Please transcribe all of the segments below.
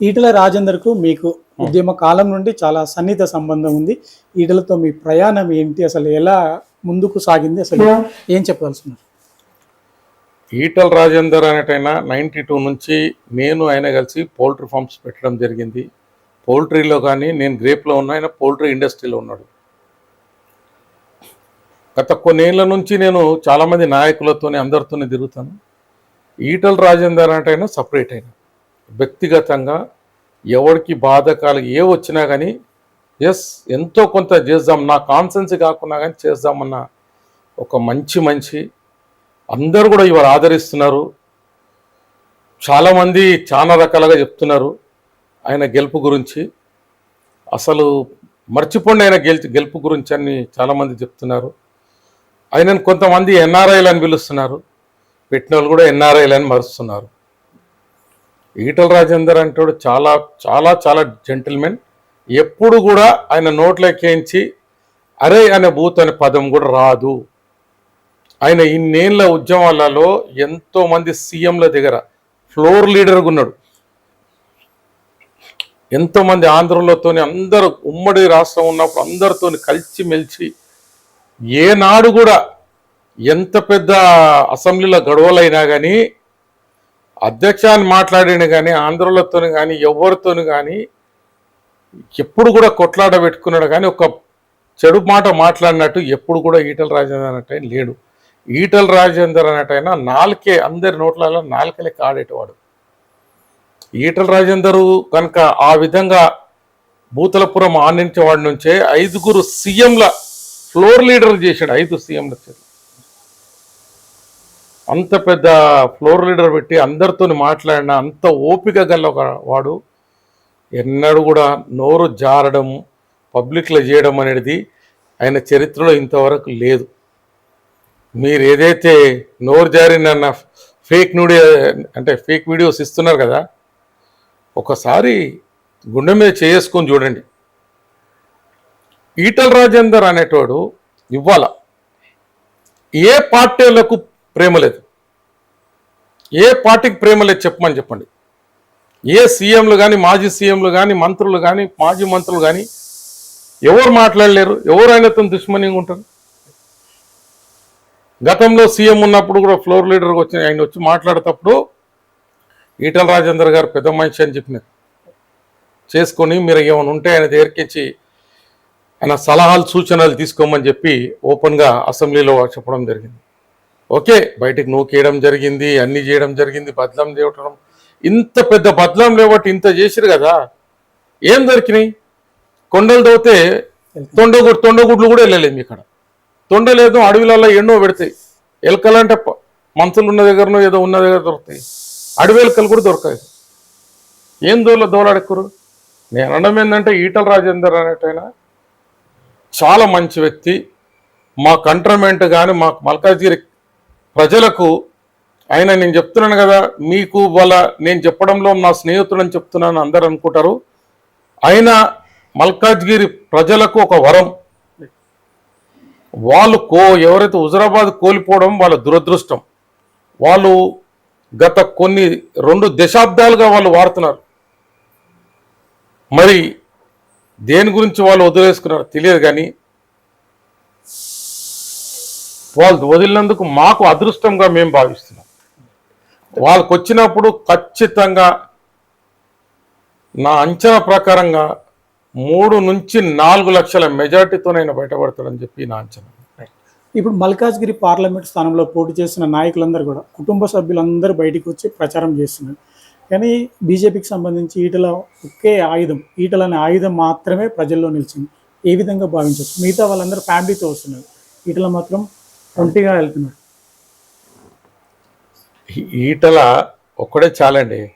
ఈటల రాజేందర్కు మీకు ఉద్యమ కాలం నుండి చాలా సన్నిహిత సంబంధం ఉంది. ఈటలతో మీ ప్రయాణం ఏంటి? అసలు ఎలా ముందుకు సాగింది? అసలు ఏం చెప్పదలుచున్నారు ఈటల్ రాజేందర్ అనేటైనా నైంటీ టూ నుంచి నేను ఆయన కలిసి పౌల్ట్రీ ఫార్మ్స్ పెట్టడం జరిగింది. పౌల్ట్రీలో కానీ నేను గ్రేప్లో ఉన్న ఆయన పౌల్ట్రీ ఇండస్ట్రీలో ఉన్నాడు. గత కొన్నేళ్ళ నుంచి నేను చాలామంది నాయకులతోనే అందరితోనే తిరుగుతాను. ఈటల్ రాజేందర్ అంటే అయినా సపరేట్ అయినా. వ్యక్తిగతంగా ఎవరికి బాధకాలు ఏ వచ్చినా కానీ ఎస్ ఎంతో కొంత చేద్దాం నా కాన్సెన్స్ కాకుండా కానీ చేద్దామన్న ఒక మంచి మంచి అందరూ కూడా ఇవాళ ఆదరిస్తున్నారు. చాలామంది చాలా రకాలుగా చెప్తున్నారు ఆయన గెలుపు గురించి. అసలు మర్చిపోండి ఆయన గెలిచి గెలుపు గురించి అని చాలామంది చెప్తున్నారు. ఆయనను కొంతమంది ఎన్ఆర్ఐలు అని పిలుస్తున్నారు. పెట్టిన వాళ్ళు కూడా ఎన్ఆర్ఐలు అని మరుస్తున్నారు. ఈటల రాజేందర్ అంటాడు చాలా చాలా చాలా జెంటిల్మెన్ ఎప్పుడు కూడా ఆయన నోట్లెక్కించి అరే అనే బూత్ అనే పదం కూడా రాదు. ఆయన ఇన్నేళ్ళ ఉద్యమాలలో ఎంతోమంది సీఎంల దగ్గర ఫ్లోర్ లీడర్గా ఉన్నాడు. ఎంతోమంది మంది అందరూ ఉమ్మడి రాష్ట్రం ఉన్నప్పుడు అందరితో కలిసి మెలిచి ఏనాడు కూడా ఎంత పెద్ద అసెంబ్లీలో గొడవలైనా కానీ అధ్యక్షాన్ని మాట్లాడిన కానీ ఆంధ్రులతోని కానీ ఎవరితోని కానీ ఎప్పుడు కూడా కొట్లాడ పెట్టుకున్నాడు. కానీ ఒక చెడు మాట మాట్లాడినట్టు ఎప్పుడు కూడా ఈటల రాజేందర్ అన్నట్టు లేడు. ఈటల రాజేందర్ అన్నట్టయినా నాలుకే అందరి నోట్లలో నాలుకలే కాడేటవాడు. ఈటల రాజేందరు కనుక ఆ విధంగా భూతలపురం ఆనించేవాడి నుంచే ఐదుగురు సీఎంల ఫ్లోర్ లీడర్ చేశాడు. ఐదు సీఎంల చేత అంత పెద్ద ఫ్లోర్ లీడర్ పెట్టి అందరితో మాట్లాడిన అంత ఓపిక గల ఒక వాడు. ఎన్నడూ కూడా నోరు జారడం పబ్లిక్లో చేయడం అనేది ఆయన చరిత్రలో ఇంతవరకు లేదు. మీరు ఏదైతే నోరు జారిన ఫేక్ వీడియో అంటే ఫేక్ వీడియోస్ ఇస్తున్నారు కదా ఒకసారి గుండె మీద చేసుకొని చూడండి. ఈటల రాజేందర్ అనేటోడు ఇవ్వాల. ఏ పార్టీలకు ప్రేమ లేదు. ఏ పార్టీకి ప్రేమ లేదు చెప్పమని చెప్పండి. ఏ సీఎంలు కానీ మాజీ సీఎంలు కానీ మంత్రులు కానీ మాజీ మంత్రులు కానీ ఎవరు మాట్లాడలేరు ఎవరు ఆయనతో దుష్మనిగా ఉంటారు? గతంలో సీఎం ఉన్నప్పుడు కూడా ఫ్లోర్ లీడర్కి వచ్చిన ఆయన వచ్చి మాట్లాడేటప్పుడు ఈటల రాజేందర్ గారు పెద్ద మనిషి అని చెప్పినారు. చేసుకొని మీరు ఏమైనా ఉంటే ఆయన దగ్గరికిచ్చి ఆయన సలహాలు సూచనలు తీసుకోమని చెప్పి ఓపెన్గా అసెంబ్లీలో చెప్పడం జరిగింది. ఓకే బయటకు నూకేయడం జరిగింది అన్ని చేయడం జరిగింది బదలం లేవటం ఇంత పెద్ద బదలం లేవట్టి ఇంత చేసిరు కదా. ఏం దొరికినాయి? కొండలు దోతే తొండగుడు తొండగుడ్లు కూడా వెళ్ళలేము ఇక్కడ తొండ లేదు అడవిలలో ఎన్నో పెడతాయి. ఎలకలంటే ప- మంచులు ఉన్న దగ్గరనో ఏదో ఉన్న దగ్గర దొరుకుతాయి. అడవి ఎలకలు కూడా దొరకాయి ఏం దోల దోలాడెక్కరు? నేను అనడం ఏంటంటే ఈటల రాజేందర్ అనేటైనా చాలా మంచి వ్యక్తి. మా కంట్రమెంట్ కానీ మా మల్కాజ్గిరి ప్రజలకు ఆయన నేను చెప్తున్నాను కదా మీకు వాళ్ళ నేను చెప్పడంలో నా స్నేహితుడని చెప్తున్నాను అందరు అనుకుంటారు. ఆయన మల్కాజ్గిరి ప్రజలకు ఒక వరం. వాళ్ళు కో ఎవరైతే హుజరాబాద్ కోల్పోవడం వాళ్ళ దురదృష్టం. వాళ్ళు గత కొన్ని రెండు దశాబ్దాలుగా వాళ్ళు వాడుతున్నారు. మరి దేని గురించి వాళ్ళు వదిలేసుకున్నారు తెలియదు కానీ వాళ్ళు వదిలినందుకు మాకు అదృష్టంగా మేము భావిస్తున్నాం. వాళ్ళకు వచ్చినప్పుడు ఖచ్చితంగా నా అంచనా ప్రకారంగా మూడు నుంచి నాలుగు లక్షల మెజార్టీతో నేను బయటపడతాడని చెప్పి నా అంచనా. ఇప్పుడు మల్కాజ్గిరి పార్లమెంట్ స్థానంలో పోటీ చేసిన నాయకులందరూ కూడా కుటుంబ సభ్యులందరూ బయటకు వచ్చి ప్రచారం చేస్తున్నారు. కానీ బీజేపీకి సంబంధించి ఈటల ఒకే ఆయుధం ఈటల అనే ఆయుధం మాత్రమే ప్రజల్లో నిలిచింది. ఏ విధంగా భావించవచ్చు? మిగతా వాళ్ళందరూ ఫ్యామిలీతో వస్తున్నారు. ఈటల మాత్రం ఒంటిగా వెళ్తున్నారు ఈ- ఈటల ఒక్కడే చాలండి.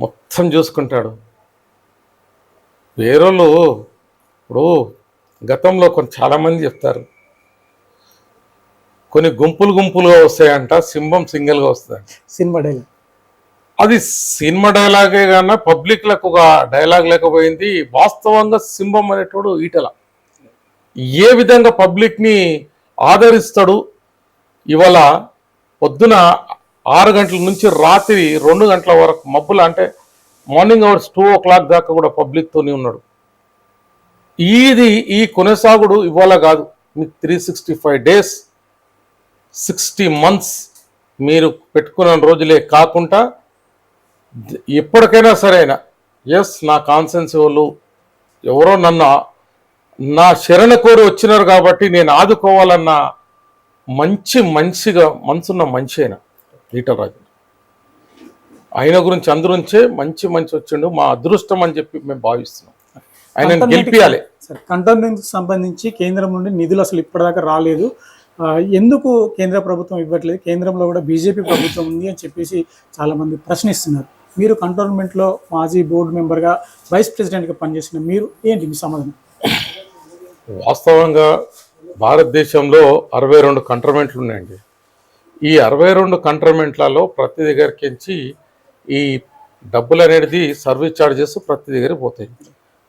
మొత్తం చూసుకుంటాడు. వేరేళ్ళు ఇప్పుడు గతంలో కొన్ని చాలామంది చెప్తారు. కొన్ని గుంపులు గుంపులుగా వస్తాయంట సింహం సింగిల్గా వస్తుందంట సినిమా డైలాగ్. అది సినిమా డైలాగే కన్నా పబ్లిక్లకు ఒక డైలాగ్ లేకపోయింది వాస్తవంగా సింహం అనేటోడు ఈటల. ఏ విధంగా పబ్లిక్ని ఆదరిస్తాడు. ఇవాళ పొద్దున ఆరు గంటల నుంచి రాత్రి రెండు గంటల వరకు మబ్బుల అంటే morning hours two o'clock దాకా కూడా పబ్లిక్తోనే ఉన్నాడు. ఇది ఈ కొనసాగుడు ఇవాళ కాదు. మీకు three sixty five days sixty months మీరు పెట్టుకున్న రోజులే కాకుండా ఎప్పటికైనా ఎప్పటికైనా సరైన ఎస్ నా కాన్సెన్స్ వాళ్ళు ఎవరో నన్ను నా శరణ కోరి వచ్చినారు కాబట్టి నేను ఆదుకోవాలన్న మంచి మంచిగా మనసున్న మంచి అయిన ఈటల రాజు. ఆయన గురించి అందరుంచే మంచి మంచి వచ్చిండు. మా అదృష్టం అని చెప్పి మేము భావిస్తున్నాం. ఆయన గెలిపియాలి. సరే కంటోన్మెంట్ సంబంధించి కేంద్రం నుండి నిధులు అసలు ఇప్పటిదాకా రాలేదు. ఎందుకు కేంద్ర ప్రభుత్వం ఇవ్వట్లేదు? కేంద్రంలో కూడా బీజేపీ ప్రభుత్వం ఉంది అని చెప్పేసి చాలా మంది ప్రశ్నిస్తున్నారు. మీరు కంటోన్మెంట్లో మాజీ బోర్డు మెంబర్గా వైస్ ప్రెసిడెంట్గా పనిచేసిన మీరు ఏంటి మీ సమాధానం? వాస్తవంగా భారతదేశంలో అరవై రెండు కంటర్మెంట్లు ఉన్నాయండి. ఈ అరవై రెండు కంటర్మెంట్లలో ప్రతి దగ్గరికించి ఈ డబ్బులు అనేది సర్వీస్ ఛార్జెస్ ప్రతి దగ్గర పోతాయి.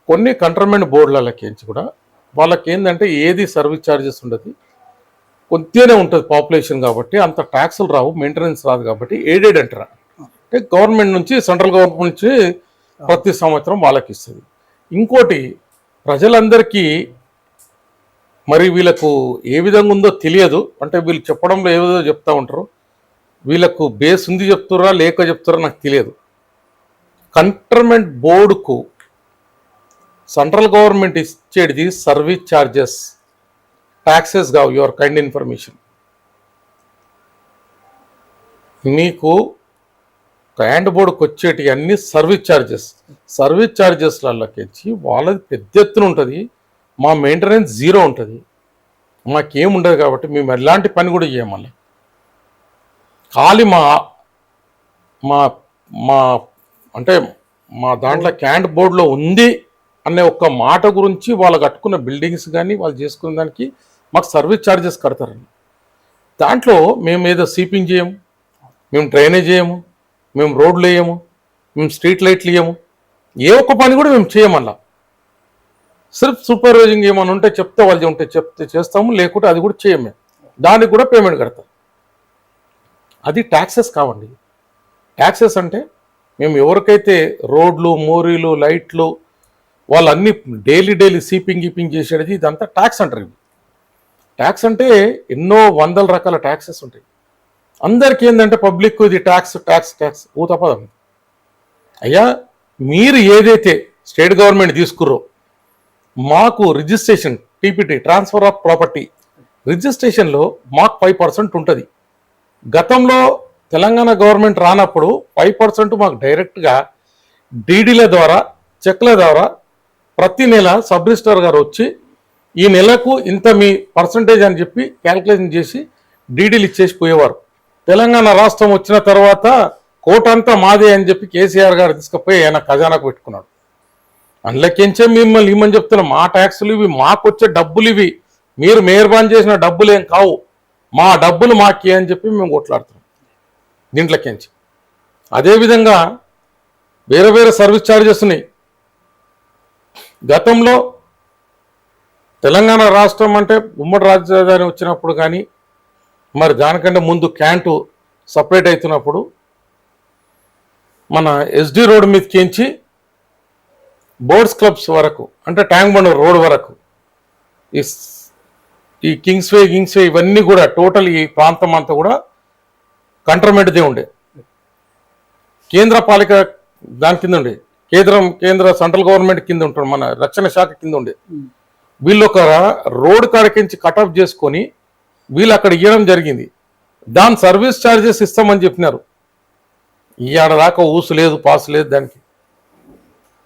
కొన్ని కంటర్మెంట్ బోర్డులకించి కూడా వాళ్ళకి ఏంటంటే ఏది సర్వీస్ ఛార్జెస్ ఉండదు. కొద్దిగానే ఉంటుంది పాపులేషన్ కాబట్టి అంత ట్యాక్సులు రావు మెయింటెనెన్స్ రాదు కాబట్టి ఎయిడెడ్ అంటారు. అంటే గవర్నమెంట్ నుంచి సెంట్రల్ గవర్నమెంట్ నుంచి ప్రతి సంవత్సరం వాళ్ళకి ఇస్తుంది. ఇంకోటి ప్రజలందరికీ మరి వీళ్ళకు ఏ విధంగా ఉందో తెలియదు. అంటే వీళ్ళు చెప్పడంలో ఏదో చెప్తూ ఉంటారు? వీళ్ళకు బేస్ ఉంది చెప్తుర్రా లేక చెప్తుర్రా నాకు తెలియదు. కంటర్మెంట్ బోర్డుకు సెంట్రల్ గవర్నమెంట్ ఇచ్చేది సర్వీస్ ఛార్జెస్ ట్యాక్సెస్ కావు యువర్ కైండ్ ఇన్ఫర్మేషన్. మీకు క్యాండ్ బోర్డుకు వచ్చేటి అన్ని సర్వీస్ ఛార్జెస్ సర్వీస్ ఛార్జెస్లకి వాళ్ళది పెద్ద ఎత్తున ఉంటుంది. మా మెయింటెనెన్స్ జీరో ఉంటుంది. మాకేముండదు కాబట్టి మేము ఎలాంటి పని కూడా చేయమని ఖాళీ మా మా మా అంటే మా దాంట్లో క్యాండ్ బోర్డులో ఉంది అనే ఒక్క మాట గురించి వాళ్ళు కట్టుకున్న బిల్డింగ్స్ కానీ వాళ్ళు చేసుకున్న దానికి మాకు సర్వీస్ ఛార్జెస్ కడతారండి. దాంట్లో మేము ఏదో సీపింగ్ చేయము మేము డ్రైనేజ్ చేయము మేము రోడ్లు వేయము మేము స్ట్రీట్ లైట్లు వేయము ఏ ఒక్క పని కూడా మేము చేయమల్లా. సిర్ఫ్ సూపర్వైజింగ్ ఏమైనా ఉంటే చెప్తే వాళ్ళు ఉంటే చెప్తే చేస్తాము లేకుంటే అది కూడా చేయము. దానికి కూడా పేమెంట్ కడతాం అది ట్యాక్సెస్ కావండి. ట్యాక్సెస్ అంటే మేము ఎవరికైతే రోడ్లు మోరీలు లైట్లు వాళ్ళన్నీ డైలీ డైలీ సీపింగ్ గీపింగ్ చేసేది ఇదంతా ట్యాక్స్ అంటారు ఇవి. ట్యాక్స్ అంటే ఎన్నో వందల రకాల ట్యాక్సెస్ ఉంటాయి. అందరికీ ఏంటంటే పబ్లిక్ ఇది ట్యాక్స్ ట్యాక్స్ ట్యాక్స్ ఊ తప్పదు అయ్యా మీరు ఏదైతే స్టేట్ గవర్నమెంట్ తీసుకుర్రో మాకు registration TPT transfer of property రిజిస్ట్రేషన్లో మాకు ఫైవ్ పర్సెంట్ ఉంటుంది. గతంలో తెలంగాణ గవర్నమెంట్ రానప్పుడు ఫైవ్ పర్సెంట్ మాకు డైరెక్ట్గా డీడీల ద్వారా చెక్ల ద్వారా ప్రతి నెల సబ్ రిజిస్టర్ గారు వచ్చి ఈ నెలకు ఇంత మీ పర్సంటేజ్ అని చెప్పి క్యాల్కులేషన్ చేసి డీడీలు ఇచ్చేసి పోయేవారు. తెలంగాణ రాష్ట్రం వచ్చిన తర్వాత కోటంతా మాదే అని చెప్పి కేసీఆర్ గారు తీసుకుపోయి ఆయన ఖజానాకు పెట్టుకున్నాడు. అందులోకించే మిమ్మల్ని ఇమ్మని చెప్తున్నా మా ట్యాక్సులు ఇవి మాకు వచ్చే డబ్బులు ఇవి. మీరు మేర్బాన్ చేసిన డబ్బులు ఏం కావు. మా డబ్బులు మాకి అని చెప్పి మేము కొట్లాడుతున్నాం. దీంట్లోకించి. అదేవిధంగా వేరే వేరే సర్వీస్ ఛార్జెస్ ఉన్నాయి గతంలో తెలంగాణ రాష్ట్రం అంటే ఉమ్మడి రాజధాని వచ్చినప్పుడు కానీ మరి దానికంటే ముందు క్యాంటు సపరేట్ అవుతున్నప్పుడు మన ఎస్డి రోడ్ మీదకించి బోర్డ్స్ క్లబ్స్ వరకు అంటే ట్యాంక్ బండ్ రోడ్ వరకు ఈ ఈ కింగ్స్ వే కింగ్స్ వే ఇవన్నీ కూడా టోటల్ ఈ ప్రాంతం అంతా కూడా కంటర్మెంట్దే ఉండే. కేంద్ర పాలిక దాని కింద ఉండే. కేంద్రం కేంద్ర సెంట్రల్ గవర్నమెంట్ కింద ఉంటాడు మన రక్షణ శాఖ కింద ఉండే. వీళ్ళు ఒక రోడ్ కాడకించి కటప్ చేసుకొని వీళ్ళు అక్కడ ఇవ్వడం జరిగింది. దాని సర్వీస్ ఛార్జెస్ ఇస్తామని చెప్పినారు. ఈ దాకా ఊసు లేదు పాసు లేదు దానికి.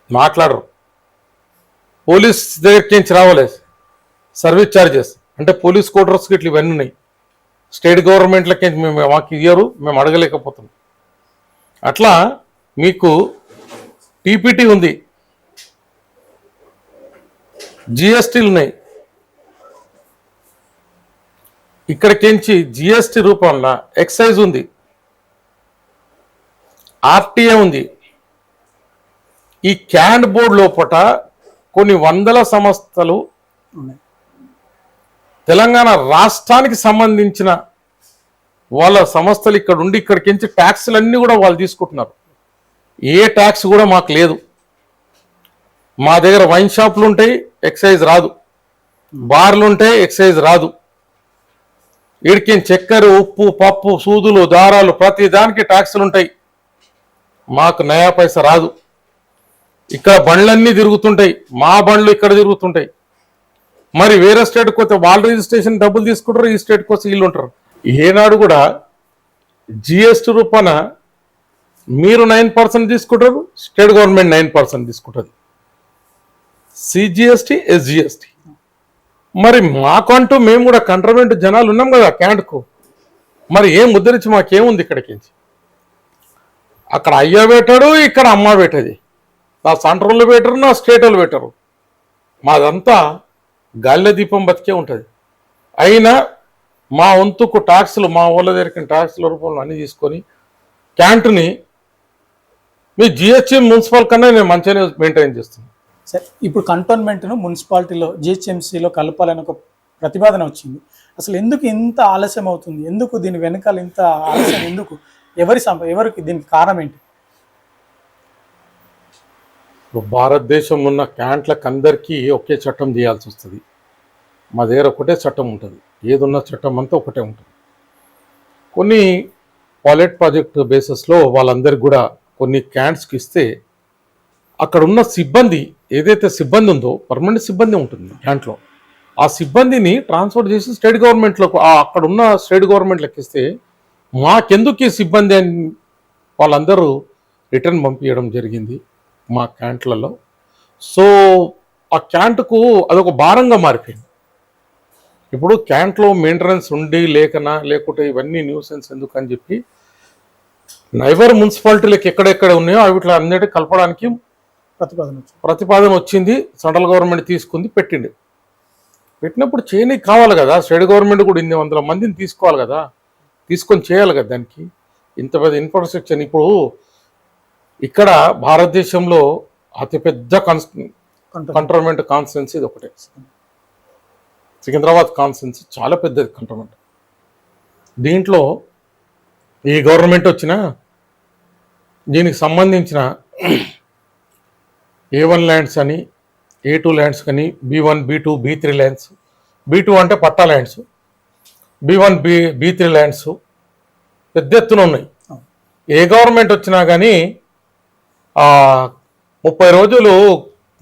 మాట్లాడరు. పోలీస్ దగ్గరికి నుంచి రావలేదు సర్వీస్ ఛార్జెస్ అంటే పోలీస్ కోటర్స్కి ఇట్లా ఇవన్నీ ఉన్నాయి. స్టేట్ గవర్నమెంట్లకి మేము మాకు ఇయ్యరు మేము అడగలేకపోతున్నాం. అట్లా మీకు టీపీటీ ఉంది. జిఎస్టీలు ఉన్నాయి. ఇక్కడికించి జిఎస్టీ రూపంలో ఎక్సైజ్ ఉంది. ఆర్టీఏ ఉంది. ఈ క్యాండ్ బోర్డ్ లోపట కొన్ని వందల సంస్థలు తెలంగాణ రాష్ట్రానికి సంబంధించిన వాళ్ళ సంస్థలు ఇక్కడ ఉండి ఇక్కడికించి ట్యాక్సులు అన్నీ కూడా వాళ్ళు తీసుకుంటున్నారు. ఏ ట్యాక్స్ కూడా మాకు లేదు. మా దగ్గర వైన్ షాపులు ఉంటాయి ఎక్సైజ్ రాదు. బార్లు ఉంటాయి ఎక్సైజ్ రాదు. వీడికి చక్కెర ఉప్పు పప్పు సూదులు దారాలు ప్రతి దానికి ట్యాక్సులు ఉంటాయి. మాకు నయా పైసా రాదు. ఇక్కడ బండ్లన్నీ తిరుగుతుంటాయి. మా బండ్లు ఇక్కడ తిరుగుతుంటాయి. మరి వేరే స్టేట్కి వస్తే వాళ్ళ రిజిస్ట్రేషన్ డబ్బులు తీసుకుంటారు ఈ స్టేట్కి వస్తే వీళ్ళు ఉంటారు. ఏనాడు కూడా జిఎస్టీ రూపాన మీరు నైన్ పర్సెంట్ తీసుకుంటారు స్టేట్ గవర్నమెంట్ నైన్ పర్సెంట్ తీసుకుంటుంది సిజిఎస్టీ ఎస్జిఎస్టీ. మరి మాకంటూ మేము కూడా కంట్రమెంట్ జనాలు ఉన్నాం కదా క్యాంట్కు. మరి ఏం ముద్రించి మాకేముంది ఇక్కడికి? అక్కడ అయ్య పెట్టాడు ఇక్కడ అమ్మ పెట్టేది నా సెంట్రల్ పెట్టరు నా స్టేట్ వాళ్ళు పెట్టరు. మాదంతా గాలిలో దీపం బతికే ఉంటుంది. అయినా మా వంతుకు ట్యాక్స్లు మా ఊళ్ళ దగ్గర ట్యాక్స్ల రూపంలో అన్నీ తీసుకొని క్యాంటుని మీ జిహెచ్ఎం మున్సిపల్ కన్నా నేను మంచిగానే మెయింటైన్ చేస్తున్నాను సరే ఇప్పుడు కంటోన్మెంట్ను మున్సిపాలిటీలో జిహెచ్ఎంసీలో కలపాలని ఒక ప్రతిపాదన వచ్చింది. అసలు ఎందుకు ఇంత ఆలస్యం అవుతుంది? ఎందుకు దీని వెనకాల ఇంత ఆలస్యం? ఎందుకు? ఎవరి సంప ఎవరికి దీనికి కారణం ఏంటి? ఇప్పుడు ఉన్న క్యాంట్లకు అందరికీ ఒకే చట్టం చేయాల్సి వస్తుంది. మా దగ్గర ఒకటే చట్టం ఉంటుంది. ఏదున్న చట్టం అంతా ఒకటే ఉంటుంది. కొన్ని పాలెట్ ప్రాజెక్ట్ బేసిస్లో వాళ్ళందరికీ కూడా కొన్ని క్యాంట్స్కి ఇస్తే అక్కడ ఉన్న సిబ్బంది ఏదైతే సిబ్బంది ఉందో పర్మనెంట్ సిబ్బంది ఉంటుంది క్యాంట్లో. ఆ సిబ్బందిని ట్రాన్స్ఫర్ చేసి స్టేట్ గవర్నమెంట్లకు అక్కడ ఉన్న స్టేట్ గవర్నమెంట్లకు ఇస్తే మాకెందుకు ఈ సిబ్బంది అని వాళ్ళందరూ రిటర్న్ పంపించడం జరిగింది. మా క్యాంట్లలో. సో ఆ క్యాంట్కు అదొక భారంగా మారిపోయింది. ఇప్పుడు క్యాంట్లో మెయింటెనెన్స్ ఉండి లేకనా లేకుంటే ఇవన్నీ న్యూసెన్స్ ఎందుకు అని చెప్పి నైబర్ మున్సిపాలిటీలకు ఎక్కడెక్కడ ఉన్నాయో అవిట్లో అన్నిటి కలపడానికి ప్రతిపాదన వచ్చింది. ప్రతిపాదన వచ్చింది. సెంట్రల్ గవర్నమెంట్ తీసుకుంది పెట్టింది. పెట్టినప్పుడు చేయనీకి కావాలి కదా. స్టేట్ గవర్నమెంట్ కూడా ఇన్ని వందల మందిని తీసుకోవాలి కదా. తీసుకొని చేయాలి కదా దానికి. ఇంత పెద్ద ఇన్ఫ్రాస్ట్రక్చర్ ఇప్పుడు ఇక్కడ భారతదేశంలో అతిపెద్ద కన్స్ కంటోన్మెంట్ కంట్రోన్మెంట్ కాన్స్టిట్యున్సీ ఇది ఒకటే. సికింద్రాబాద్ కాన్స్టిట్యున్సీ చాలా పెద్దది కంట్రోన్మెంట్ దీంట్లో ఈ గవర్నమెంట్ వచ్చినా దీనికి సంబంధించిన ఏ వన్ ల్యాండ్స్ అని ఏ టూ ల్యాండ్స్ కానీ B one B two B three lands B two అంటే పట్టా lands B one B B three lands పెద్ద ఎత్తున ఉన్నాయి. ఏ గవర్నమెంట్ వచ్చినా కానీ ముప్పై రోజులు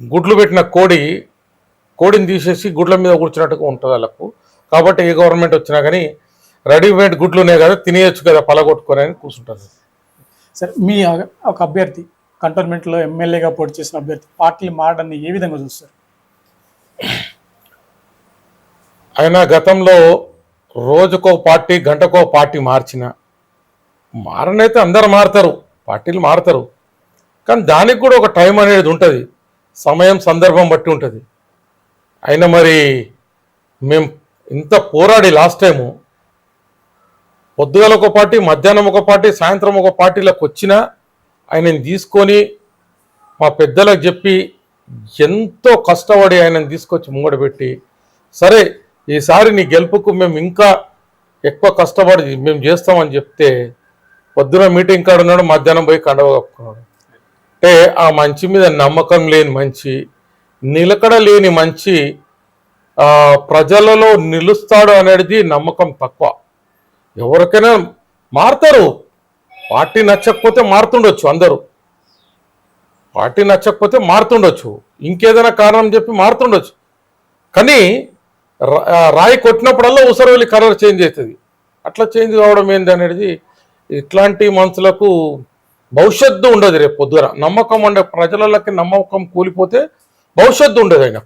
గుడ్లు పెట్టిన కోడి కోడిని తీసేసి గుడ్ల మీద కూర్చున్నట్టుగా ఉంటుంది వాళ్ళకు. కాబట్టి ఏ గవర్నమెంట్ వచ్చినా కానీ రెడీమేడ్ గుడ్లు ఉన్నాయి కదా తినేయచ్చు కదా పలగొట్టుకొని అని కూర్చుంటుంది సరే మీ ఒక అభ్యర్థి కంటోన్మెంట్లో ఎమ్మెల్యేగా పోటీ చేసిన అభ్యర్థి పార్టీలు మారడాన్ని ఏ విధంగా చూస్తారు? ఆయన గతంలో రోజుకో పార్టీ గంటకో పార్టీ మార్చిన మారనైతే అందరు మారుతారు పార్టీలు మారుతారు. కానీ దానికి కూడా ఒక టైం అనేది ఉంటుంది. సమయం సందర్భం బట్టి ఉంటుంది. అయినా మరి మేము ఇంత పోరాడి లాస్ట్ టైము పొద్దుగల ఒక పార్టీ మధ్యాహ్నం ఒక పార్టీ సాయంత్రం ఒక పార్టీలకు వచ్చినా ఆయనని తీసుకొని మా పెద్దలకు చెప్పి ఎంతో కష్టపడి ఆయనను తీసుకొచ్చి ముంగడబెట్టి సరే ఈసారి నీ గెలుపుకు మేము ఇంకా ఎక్కువ కష్టపడి మేము చేస్తామని చెప్తే పొద్దున మీటింగ్ కాడ ఉన్నాడు మధ్యాహ్నం పోయి కండవ కప్పుకున్నాడు. అంటే ఆ మంచి మీద నమ్మకం లేని మంచి నిలకడ లేని మంచి ఆ, ప్రజలలో నిలుస్తాడు అనేది నమ్మకం తక్కువ. ఎవరికైనా మారుతారు. పార్టీ నచ్చకపోతే మారుతుండొచ్చు అందరూ. పార్టీ నచ్చకపోతే మారుతుండొచ్చు. ఇంకేదైనా కారణం చెప్పి మారుతుండొచ్చు. కానీ రాయి కొట్టినప్పుడల్లా ఉసరు వెళ్ళి కలర్ చేంజ్ అవుతుంది. అట్లా చేంజ్ కావడం ఏంది అనేది ఇట్లాంటి మనుషులకు భవిష్యత్తు ఉండదు రేపు పొద్దున. నమ్మకం ఉండే ప్రజలకి నమ్మకం కూలిపోతే భవిష్యత్తు ఉండదు ఆయన.